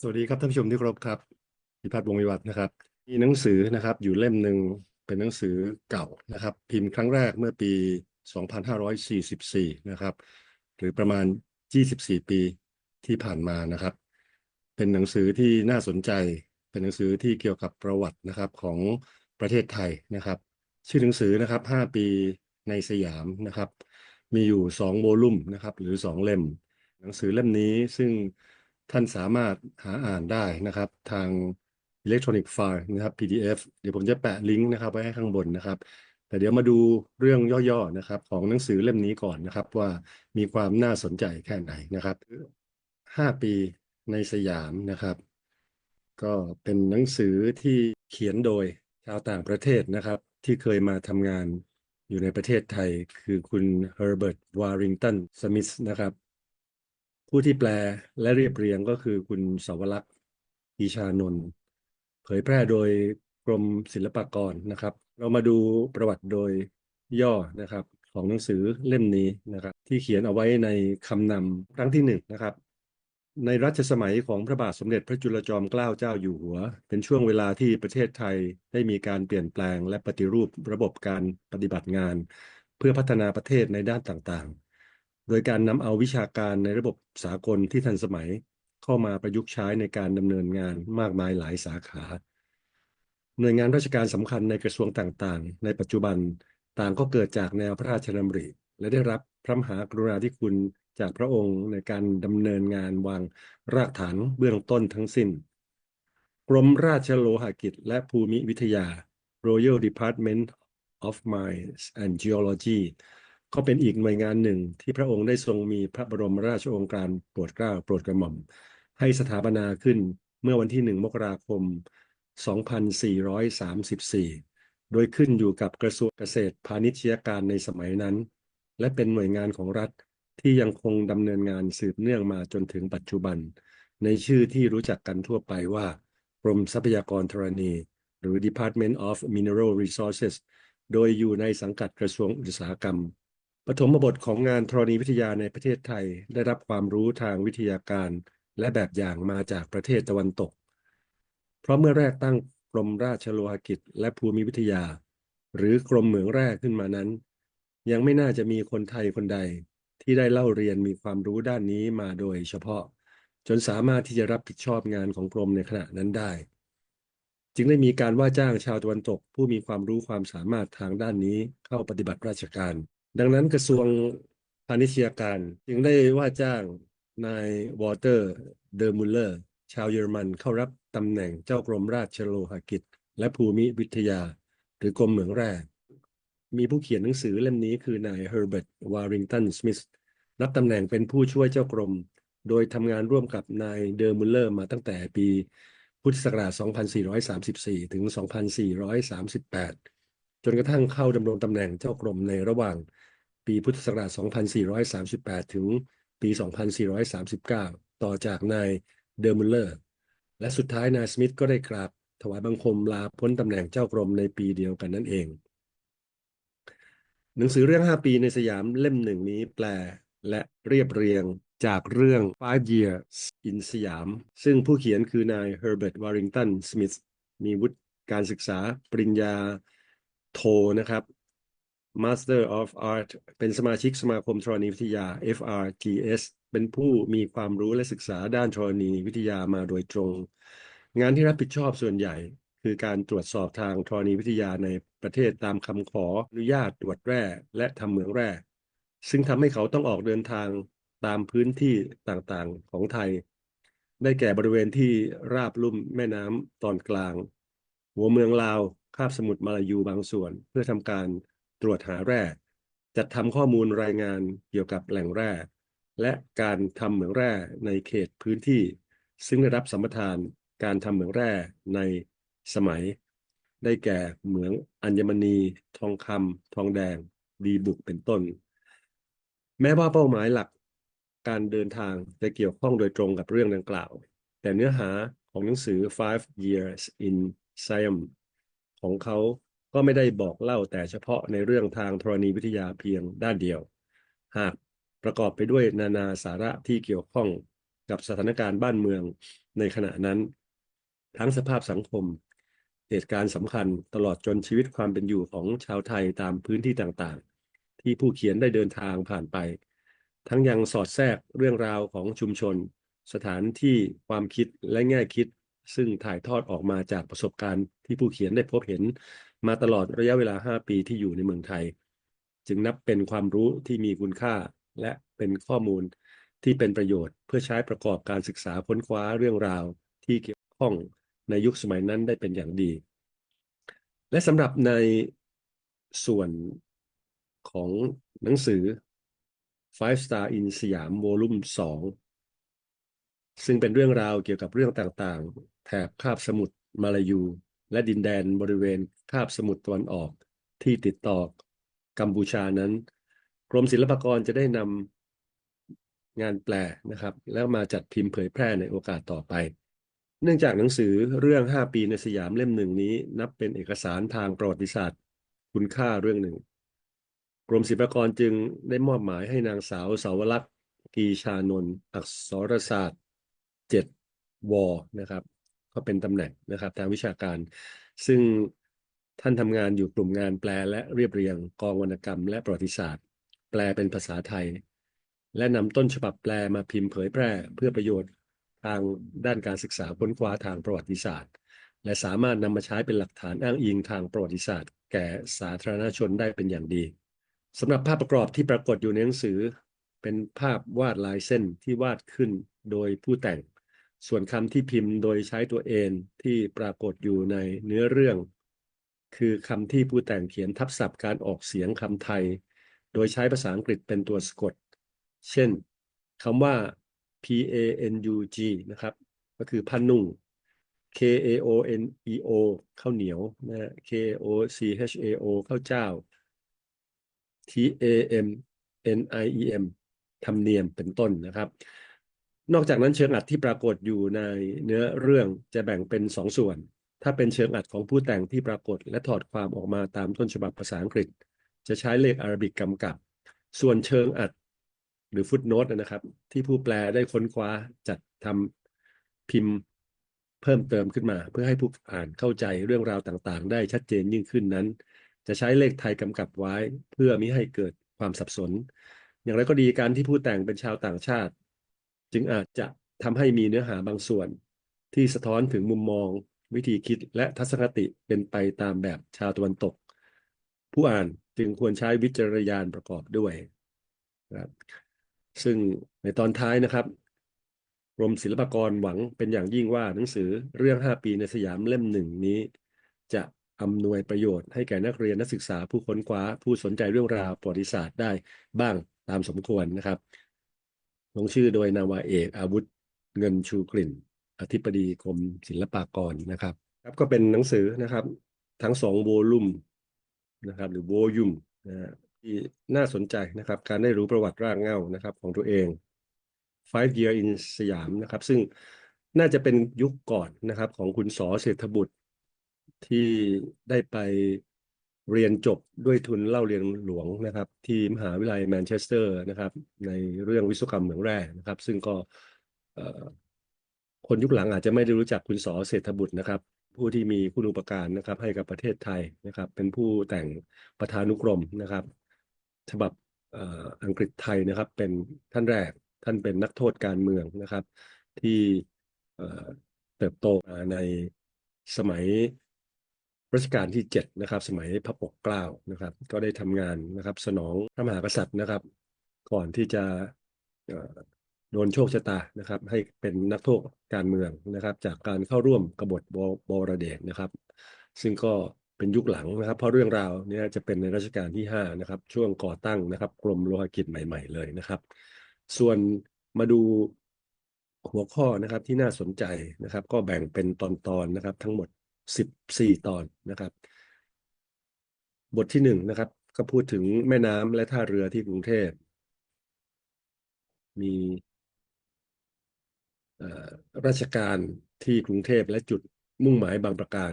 สวัสดีครับท่านผู้ชมที่เคารพครับพิพัฒน์วงวิวัฒน์นะครับ มีหนังสือนะครับ อยู่เล่มหนึ่งเป็นหนังสือเก่านะครับ พิมพ์ครั้งแรกเมื่อปี 2544 นะครับ หรือประมาณ 24 ปีที่ผ่านมานะครับ เป็นหนังสือที่น่าสนใจ เป็นหนังสือที่เกี่ยวกับประวัตินะครับของประเทศไทยนะครับ ชื่อหนังสือนะครับ 5 ปีในสยามนะครับ มีอยู่ 2 โวลุ่มนะครับ หรือ 2 เล่ม หนังสือเล่มนี้ซึ่ง ท่านสามารถหาอ่านได้นะครับ ทางอิเล็กทรอนิกส์ไฟล์นะครับ PDF เดี๋ยวผมจะแปะลิงก์นะครับไว้ให้ข้างบนนะครับ แต่เดี๋ยวมาดูเรื่องย่อๆนะครับ ของหนังสือเล่มนี้ก่อนนะครับ ว่ามีความน่าสนใจแค่ไหนนะครับห้าปีในสยามนะครับ ก็เป็นหนังสือที่เขียนโดยชาวต่างประเทศนะครับ ที่เคยมาทำงานอยู่ในประเทศไทย คือคุณ Herbert Warrington Smith นะครับ ผู้ที่แปลและเรียบเรียงก็คือคุณสาวรักษ์อีชานนท์เผยแพร่โดยกรมศิลปากรนะครับ เรามาดูประวัติโดยย่อนะครับ ของหนังสือเล่มนี้นะครับ ที่เขียนเอาไว้ในคำนำครั้งที่หนึ่งนะครับ ในรัชสมัยของพระบาทสมเด็จพระจุลจอมเกล้าเจ้าอยู่หัว เป็นช่วงเวลาที่ประเทศไทยได้มีการเปลี่ยนแปลงและปฏิรูประบบการปฏิบัติงาน เพื่อพัฒนาประเทศในด้านต่างๆ โดยการนำเอาวิชาการในระบบสากลที่ทันสมัยเข้ามาประยุกต์ใช้ในการดำเนินงานมากมายหลายสาขา หน่วยงานราชการสำคัญในกระทรวงต่างๆ ในปัจจุบันต่างก็เกิดจากแนวพระราชดำริ และได้รับพระมหากรุณาธิคุณจากพระองค์ในการดำเนินงานวางรากฐานเบื้องต้นทั้งสิ้น กรมราชโลหะกิจและภูมิวิทยา Royal Department of Mines and Geology ก็เป็นอีกหน่วยงานหนึ่งที่พระองค์ได้ทรงมีพระบรมราชโองการโปรดเกล้าโปรดกระหม่อม ให้สถาปนาขึ้นเมื่อวันที่ 1 มกราคม 2434 โดยขึ้นอยู่กับกระทรวงเกษตรพาณิชยการในสมัยนั้น และเป็นหน่วยงานของรัฐที่ยังคงดำเนินงานสืบเนื่องมาจนถึงปัจจุบัน ในชื่อที่รู้จักกันทั่วไปว่ากรมทรัพยากรธรณี หรือ Department of Mineral Resources โดยอยู่ในสังกัดกระทรวงอุตสาหกรรม ปฐมบทของงานธรณีวิทยาในประเทศไทยได้รับความรู้ทางวิทยาการและแบบอย่างมาจากประเทศตะวันตก เพราะเมื่อแรกตั้งกรมราชโลหกิจและภูมิวิทยา หรือกรมเหมืองแร่ขึ้นมานั้น ยังไม่น่าจะมีคนไทยคนใด ที่ได้เล่าเรียนมีความรู้ด้านนี้มาโดยเฉพาะ จนสามารถที่จะรับผิดชอบงานของกรมในขณะนั้นได้ จึงได้มีการว่าจ้างชาวตะวันตก ผู้มีความรู้ความสามารถทางด้านนี้เข้าปฏิบัติราชการ ดังนั้นกระทรวงพาณิชยการจึงได้ว่าจ้างนายวอเตอร์เดอร์มุลเลอร์ ชาวเยอรมันเข้ารับตำแหน่งเจ้ากรมราชโลหกิจ และภูมิวิทยา หรือกรมเหมืองแร่มีผู้เขียนหนังสือเล่มนี้คือนายเฮอร์เบิร์ตวาริงตันสมิธรับตำแหน่งเป็นผู้ช่วยเจ้ากรม โดยทำงานร่วมกับนายเดอร์มุลเลอร์มาตั้งแต่ปีพุทธศักราช 2434 ถึง 2438 จนกระทั่งเข้าดำรงตำแหน่งเจ้ากรมในระหว่าง ปีพุทธศักราช 2438 ถึงปี 2439 ต่อจากนายเดอร์มุลเลอร์ และสุดท้ายนายสมิธก็ได้กราบถวายบังคมลาพ้นตำแหน่งเจ้ากรมในปีเดียวกันนั่นเอง หนังสือเรื่อง 5 ปีในสยามเล่มหนึ่งนี้แปลและเรียบเรียงจากเรื่อง Five Years in สยาม ซึ่งผู้เขียนคือนาย Herbert Warrington Smith มีวุฒิการศึกษาปริญญาโทนะครับ Master of Art เป็นสมาชิกสมาคมธรณีวิทยา FRTS เป็นผู้มีความรู้และศึกษาด้านธรณีวิทยามาโดยตรง งานที่รับผิดชอบส่วนใหญ่ คือการตรวจสอบทางธรณีวิทยาในประเทศตามคำขออนุญาตตรวจแร่และทำเหมืองแร่ ซึ่งทำให้เขาต้องออกเดินทางตามพื้นที่ต่างๆของไทย ได้แก่บริเวณที่ราบลุ่มแม่น้ำตอนกลาง หัวเมืองลาวคาบสมุทรมาลายูบางส่วน เพื่อทำการ ตรวจหาแร่ จัดทำข้อมูลรายงานเกี่ยวกับแหล่งแร่ และการทำเหมืองแร่ในเขตพื้นที่ ซึ่งได้รับสัมปทานการทำเหมืองแร่ในสมัย ได้แก่เหมืองอัญมณี ทองคำทองแดง ดีบุกเป็นต้น แม้ว่าเป้าหมายหลักการเดินทางจะเกี่ยวข้องโดยตรงกับเรื่องดังกล่าว แต่เนื้อหาของหนังสือ Five Years in Siam ของเขา ก็ไม่ได้บอกเล่าแต่เฉพาะในเรื่องทางธรณีวิทยาเพียงด้านเดียว หากประกอบไปด้วยนานาสาระที่เกี่ยวข้องกับสถานการณ์บ้านเมืองในขณะนั้น ทั้งสภาพสังคม เหตุการณ์สำคัญตลอดจนชีวิตความเป็นอยู่ของชาวไทยตามพื้นที่ต่างๆ ที่ผู้เขียนได้เดินทางผ่านไป ทั้งยังสอดแทรกเรื่องราวของชุมชน สถานที่ความคิดและแง่คิด ซึ่งถ่ายทอดออกมาจากประสบการณ์ที่ผู้เขียนได้พบเห็น มาตลอดระยะเวลา 5 ปีที่อยู่ในเมืองไทย จึงนับเป็นความรู้ที่มีคุณค่า และเป็นข้อมูลที่เป็นประโยชน์ เพื่อใช้ประกอบการศึกษาค้นคว้าเรื่องราวที่เกี่ยวข้องในยุคสมัยนั้นได้เป็นอย่างดี และสำหรับในส่วนของหนังสือ Five Star in สยามโวลุ่ม2ซึ่งเป็นเรื่องราวเกี่ยวกับเรื่องต่างๆ แถบคาบสมุทรมาลายู และดินแดนบริเวณคาบสมุทรตะวันออกที่ติดต่อกัมพูชานั้น กรมศิลปากรจะได้นำงานแปลนะครับ แล้วมาจัดพิมพ์เผยแพร่ในโอกาสต่อไป เนื่องจากหนังสือเรื่อง 5 ปีในสยามเล่มหนึ่งนี้ นับเป็นเอกสารทางประวัติศาสตร์ คุณค่าเรื่องหนึ่ง กรมศิลปากรจึงได้มอบหมายให้นางสาวสาวลักษ์กีชานนท์อักษรศาสตร์ 7 วนะครับ ก็เป็นตำแหน่งนะครับ ทางวิชาการ ซึ่งท่านทำงานอยู่กลุ่มงานแปลและเรียบเรียงกองวรรณกรรม และประวัติศาสตร์ แปลเป็นภาษาไทย และนำต้นฉบับแปลมาพิมพ์เผยแพร่เพื่อประโยชน์ทางด้านการศึกษาค้นคว้าทางประวัติศาสตร์ และสามารถนำมาใช้เป็นหลักฐานอ้างอิงทางประวัติศาสตร์ แก่สาธารณชนได้เป็นอย่างดีสำหรับภาพประกอบที่ปรากฏอยู่ในหนังสือ เป็นภาพวาดลายเส้นที่วาดขึ้นโดยผู้แต่ง ส่วนคำที่พิมพ์โดยใช้ตัวเองที่ปรากฏอยู่ในเนื้อเรื่อง คือคำที่ผู้แต่งเขียนทับศัพท์การออกเสียงคำไทย โดยใช้ภาษาอังกฤษเป็นตัวสะกด เช่นคำว่า P A N U G นะครับ ก็คือพันนุ่ง K A O N E O ข้าวเหนียวนะ K O C H A O ข้าวเจ้า T A M N I E M ธรรมเนียมเป็นต้นนะครับ นอกจากนั้นเชิงอัดที่ปรากฏอยู่ในเนื้อเรื่องจะแบ่งเป็นสองส่วน ถ้าเป็นเชิงอัดของผู้แต่งที่ปรากฏและถอดความออกมาตามต้นฉบับภาษาอังกฤษ จะใช้เลขอารบิกกำกับ ส่วนเชิงอัดหรือฟุตโนตนะครับ ที่ผู้แปลได้ค้นคว้าจัดทำพิมพ์เพิ่มเติมขึ้นมา เพื่อให้ผู้อ่านเข้าใจเรื่องราวต่างๆ ได้ชัดเจนยิ่งขึ้นนั้น จะใช้เลขไทยกำกับไว้ เพื่อมิให้เกิดความสับสน อย่างไรก็ดีการที่ผู้แต่งเป็นชาวต่างชาติ จึงอาจจะทำให้มีเนื้อหาบางส่วน ที่สะท้อนถึงมุมมอง วิธีคิดและทัศนคติเป็นไปตามแบบชาวตะวันตก ผู้อ่านจึงควรใช้วิจารณญาณประกอบด้วยครับซึ่งในตอนท้ายนะครับกรมศิลปากรหวังเป็นอย่างยิ่งว่าหนังสือเรื่อง 5 ปีในสยามเล่มหนึ่งนี้ จะอำนวยประโยชน์ให้แก่นักเรียนนักศึกษาผู้ค้นคว้า ผู้สนใจเรื่องราวประวัติศาสตร์ได้บ้างตามสมควรนะครับ ลงชื่อโดยนาวาเอกอาวุธเงินชูกลิ่น อธิบดีกรมศิลปากรนะครับ ครับก็เป็นหนังสือนะครับ ทั้งสองโวลุ่มนะครับ หรือโวยุมนะฮะที่น่าสนใจนะครับ การได้รู้ประวัติรากเหง้านะครับ ของตัวเอง Five Year in สยามนะครับ ซึ่งน่าจะเป็นยุคก่อนนะครับ ของคุณสอเศรษฐบุตรที่ได้ไป เรียนจบด้วยทุนเล่าเรียนหลวงนะครับ ที่มหาวิทยาลัยแมนเชสเตอร์นะครับ ในเรื่องวิศวกรรมเหมืองแร่นะครับ ซึ่งก็คนยุคหลังอาจจะไม่ได้รู้จักคุณสอเศรษฐบุตรนะครับ ผู้ที่มีคุณูปการนะครับ ให้กับประเทศไทยนะครับ เป็นผู้แต่งประธานุกรมนะครับ ฉบับอังกฤษไทยนะครับ เป็นท่านแรกท่านเป็นนักโทษการเมืองนะครับ ที่เติบโตในสมัย รัชกาลที่เจ็ดนะครับสมัยพระปกเกล้านะครับ ก็ได้ทำงานนะครับ สนองพระมหากษัตริย์นะครับ ก่อนที่จะโดนโชคชะตานะครับ ให้เป็นนักโทษการเมืองนะครับ จากการเข้าร่วมกบฏบบวรเดชนะครับ ซึ่งก็เป็นยุคหลังนะครับ เพราะเรื่องราวเนี้จะเป็นในรัชกาลที่ห้านะครับ ช่วงก่อตั้งนะครับ กรมโลหกิจใหม่ ๆ เลยนะครับ ส่วนมาดูหัวข้อนะครับที่น่าสนใจนะครับ ก็แบ่งเป็นตอนๆนะครับ ทั้งหมด สิบสี่ตอนนะครับ บทที่หนึ่งนะครับ ก็พูดถึงแม่น้ำและท่าเรือที่กรุงเทพ มีราชการที่กรุงเทพและจุดมุ่งหมายบางประการ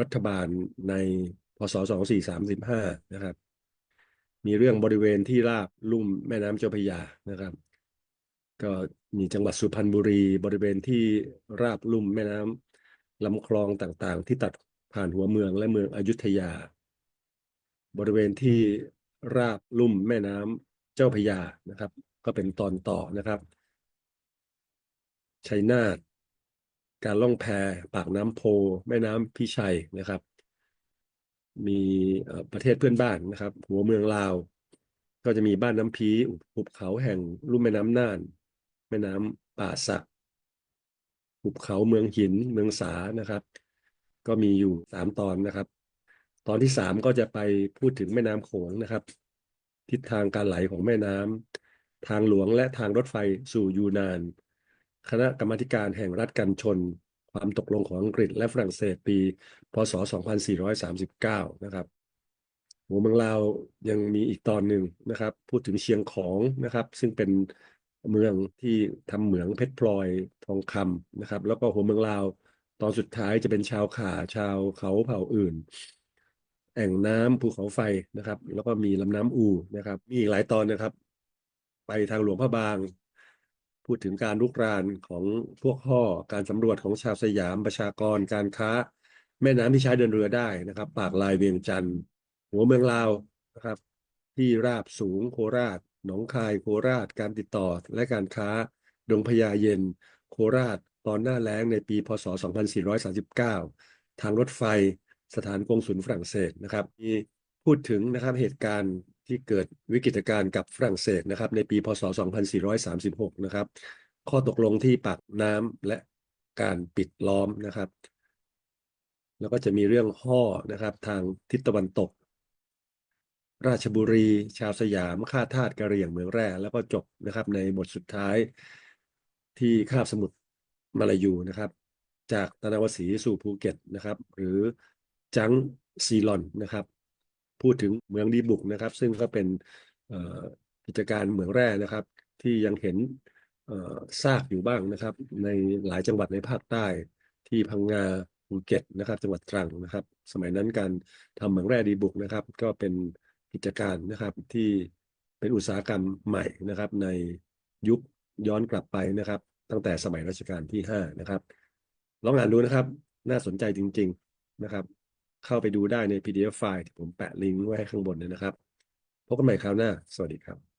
รัฐบาลในพศสองสี่สามสิบห้านะครับ มีเรื่องบริเวณที่ราบลุ่มแม่น้ำเจ้าพระยานะครับ ก็มีจังหวัดสุพรรณบุรี บริเวณที่ราบลุ่มแม่น้ำ ลำคลองต่างๆ ที่ตัดผ่านหัวเมืองและเมืองอยุธยา บริเวณที่ราบลุ่มแม่น้ำเจ้าพยานะครับ ก็เป็นตอนต่อนะครับชัยนาทการล่องแพปากน้ำโพ แม่น้ำพิชัยนะครับ มีประเทศเพื่อนบ้านนะครับ หัวเมืองลาว ก็จะมีบ้านน้ำพีหุบเขาแห่งลุ่มแม่น้ำน่าน แม่น้ำป่าสัก หุบเขาเมืองหินเมืองสานะครับ ก็มีอยู่สามตอนนะครับ ตอนที่สามก็จะไปพูดถึงแม่น้ำโขงนะครับ ทิศทางการไหลของแม่น้ำทางหลวงและทางรถไฟสู่ยูนาน คณะกรรมาการแห่งรัฐกันชน ความตกลงของอังกฤษและฝรั่งเศสปี พศ 2439 นะครับหัวเมืองลาวยังมีอีกตอนหนึ่งนะครับ พูดถึงเชียงของนะครับ ซึ่งเป็น เมืองที่ทำเหมืองเพชรพลอยทองคำนะครับ แล้วก็หัวเมืองลาว ตอนสุดท้ายจะเป็นชาวข่าชาวเขาเผ่าอื่น แอ่งน้ำภูเขาไฟนะครับ แล้วก็มีลำน้ำอูนะครับ มีอีกหลายตอนนะครับ ไปทางหลวงพระบาง พูดถึงการลุกรานของพวกห่อการสำรวจของชาวสยามประชากรการค้า แม่น้ำที่ใช้เดินเรือได้นะครับ ปากลายเวียงจันทร์หัวเมืองลาวนะครับ ที่ราบสูงโคราช หนองคายโคราชการติดต่อและการค้า ดงพญาเย็น โคราช ตอนหน้าแล้งในปี พศ 2439 ทางรถไฟสถานกงสุลฝรั่งเศสนะครับมีพูดถึงนะครับเหตุการณ์ที่เกิดวิกฤตการณ์กับฝรั่งเศสนะครับ ในปี พศ 2436 นะครับ ข้อตกลงที่ปากน้ำและการปิดล้อมนะครับ แล้วก็จะมีเรื่องห่อนะครับ ทางทิศตะวันตก ราชบุรี ชาวสยามข้าทาสกะเหรี่ยงเมืองแร่แล้วก็จบนะครับในบทสุดท้ายที่คาบสมุทรมาลายูนะครับ จากตะนาวสีสู่ภูเก็ตนะครับ หรือจังซีลอนนะครับ พูดถึงเมืองดีบุกนะครับ ซึ่งก็เป็นกิจการเหมืองแร่นะครับ ที่ยังเห็นซากอยู่บ้างนะครับ ในหลายจังหวัดในภาคใต้ที่พังงาภูเก็ตนะครับ จังหวัดตรังนะครับ สมัยนั้นการทำเหมืองแร่ดีบุกนะครับ ก็เป็น กิจการนะครับ ที่เป็นอุตสาหกรรมใหม่นะครับ ในยุคย้อนกลับไปนะครับ ตั้งแต่สมัยรัชกาลที่ห้านะครับ ลองอ่านดูนะครับ น่าสนใจจริง ๆนะครับ เข้าไปดูได้ใน PDF ไฟล์ที่ผมแปะลิงก์ไว้ให้ข้างบนเลยนะครับ พบกันใหม่คราวหน้า สวัสดีครับ